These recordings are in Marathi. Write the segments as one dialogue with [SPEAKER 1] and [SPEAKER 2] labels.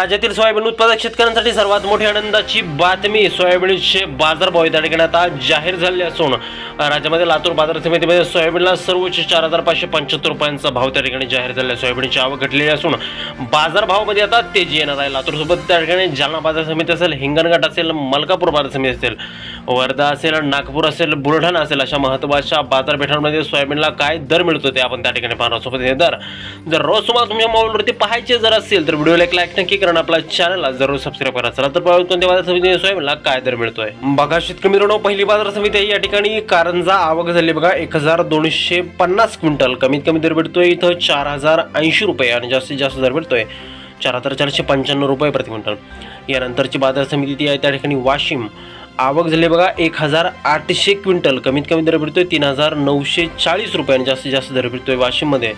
[SPEAKER 1] राज्यातील सोयाबीन उत्पादक शेतकऱ्यांसाठी सर्वात मोठी आनंदाची बातमी सोयाबीनचे बाजारभाव त्या ठिकाणी आता जाहीर झाले असून राज्यामध्ये लातूर बाजार समितीमध्ये सोयाबीनला सर्वोच्च चार हजार पाचशे पंच्याहत्तर रुपयांचा भाव त्या ठिकाणी जाहीर झाला आहे. सोयाबीनची आवक घटलेली असून बाजारभावामध्ये आता तेजी येणार आहे. लातूरसोबत त्या ठिकाणी जालना बाजार समिती असेल हिंगणघाट असेल मलकापूर बाजार समिती असेल वर्धा असेल नागपूर असेल बुलढाणा असेल अशा महत्त्वाच्या बाजारपेठांमध्ये सोयाबीनला काय दर मिळतो ते आपण त्या ठिकाणी पाहणार सोबत हे दर जर रोज तुम्हाला तुमच्या मोबाईलवरती पाहायचे जर असेल तर व्हिडिओला एक लाईक नक्की करा. मित्रांनो आपल्या चॅनलला जरूर सबस्क्राईब करा. चला तर कोणत्या बाजार समितीने सोयाबीनला काय दर मिळतोय. बघा शेतकरी मित्रांनो पहिली बाजार समिती आहे या ठिकाणी. कारंजा आवक झाली बघा एक हजार दोनशे पन्नास क्विंटल. कमीत कमी दर भेटतोय इथं चार हजार ऐंशी रुपये आणि जास्तीत जास्त दर भेटतोय चार हजार चारशे पंच्याण्णव रुपये प्रति क्विंटल. यानंतरची बाजार समिती ती आहे त्या ठिकाणी वाशिम. आवक झाली बघा एक हजार आठशे क्विंटल. कमीत कमी दर भेटतोय तीन हजार नऊशे चाळीस रुपये आणि जास्तीत जास्त दर भेटतोय वाशिममध्ये.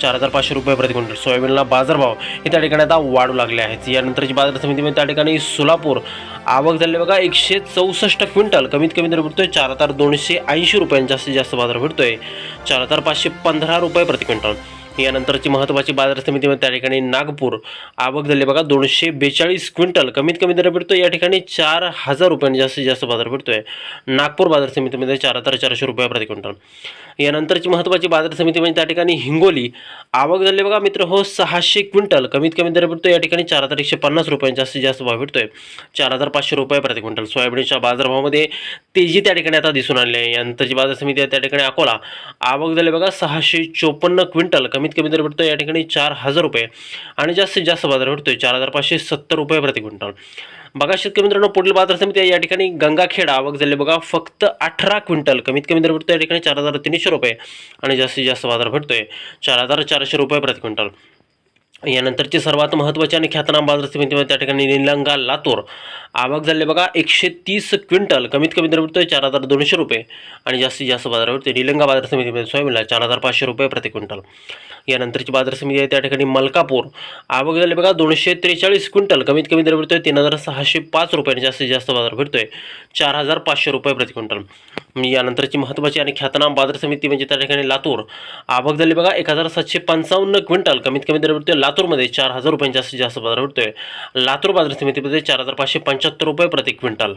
[SPEAKER 1] चार हजार पाचशे रुपये प्रति क्विंटल. सोयाबीनला बाजारभाव हे त्या ठिकाणी आता वाढू लागले आहेत. यानंतरची बाजार समितीमध्ये म्हणजे त्या ठिकाणी सोलापूर. आवक झाली बघा एकशे चौसष्ट क्विंटल. कमीत कमी दर भेटतोय चार हजार दोनशे ऐंशी रुपयांचा जास्तीत जास्त बाजार भेटतोय चार हजार पाचशे पंधरा रुपये प्रति क्विंटल. यानंतरची महत्त्वाची बाजार समितीमध्ये त्या ठिकाणी नागपूर आवक झाली. बघा दोनशे बेचाळीस क्विंटल कमीत कमी दर भेटतो या ठिकाणी चार हजार रुपयांनी जास्तीत जास्त बाजार भेटतोय. नागपूर बाजार समितीमध्ये चार हजार चारशे रुपये प्रति क्विंटल. यानंतरची महत्त्वाची बाजार समिती म्हणजे त्या ठिकाणी हिंगोली आवक झाली. बघा मित्र हो सहाशे क्विंटल कमीत कमी दर भेटतो या ठिकाणी चार हजार एकशे पन्नास रुपयांनी जास्तीत जास्त भाव भेटतोय. चार हजार पाचशे रुपये प्रति क्विंटल. सोयाबीनच्या बाजारभावामध्ये तेजी त्या ठिकाणी आता दिसून आली आहे. यानंतरची बाजार समिती आहे त्या ठिकाणी अकोला आवक झाली. बघा सहाशे चोपन्न क्विंटल कमी कमीत कमी दर भेटतो या ठिकाणी चार हजार रुपये. आणि जास्तीत जास्त बाजार भेटतोय चार हजार पाचशे सत्तर रुपये प्रति क्विंटल. बघा शेतकरी मित्रांनो पुढील बाजार समिती या ठिकाणी गंगाखेड आवक झाली. बघा फक्त अठरा क्विंटल कमीत कमी दर भेटतो या ठिकाणी चार हजार तीनशे रुपये. आणि जास्तीत जास्त बाजार भेटतोय चार हजार चारशे रुपये प्रति क्विंटल. यानंतरचे सर्वात महत्त्वाचे आणि ख्यातनाम बाजार समितीमध्ये त्या ठिकाणी निलंगा लातूर. आवक झाले बघा एकशे तीस क्विंटल. कमीत कमी दर भेटतोय चार हजार दोनशे रुपये. आणि जास्तीत जास्त बाजार भेटतोय निलंगा बाजार समितीमध्ये सोयाबीनला चार हजार पाचशे रुपये प्रति क्विंटल. यानंतरची बाजार समिती आहे त्या ठिकाणी मलकापूर. आवक झाले बघा दोनशे त्रेचाळीस क्विंटल. कमीत कमी दर भेटतोय तीन हजार सहाशे पाच रुपये आणि जास्तीत जास्त बाजार भेटतोय चार हजार पाचशे रुपये प्रति क्विंटल. यानंतरची महत्त्वाची आणि ख्यातनाम बाजार समिती म्हणजे त्या ठिकाणी लातूर. आवक झाली बघा एक हजार सातशे पंचावन्न क्विंटल. कमीत कमी दर भेटतोय लातूरमध्ये चार हजार रुपयांनी जास्तीत जास्त बाजार भेटतोय लातूर बाजार समितीमध्ये चार हजार पाचशे पंच्याहत्तर रुपये प्रति क्विंटल.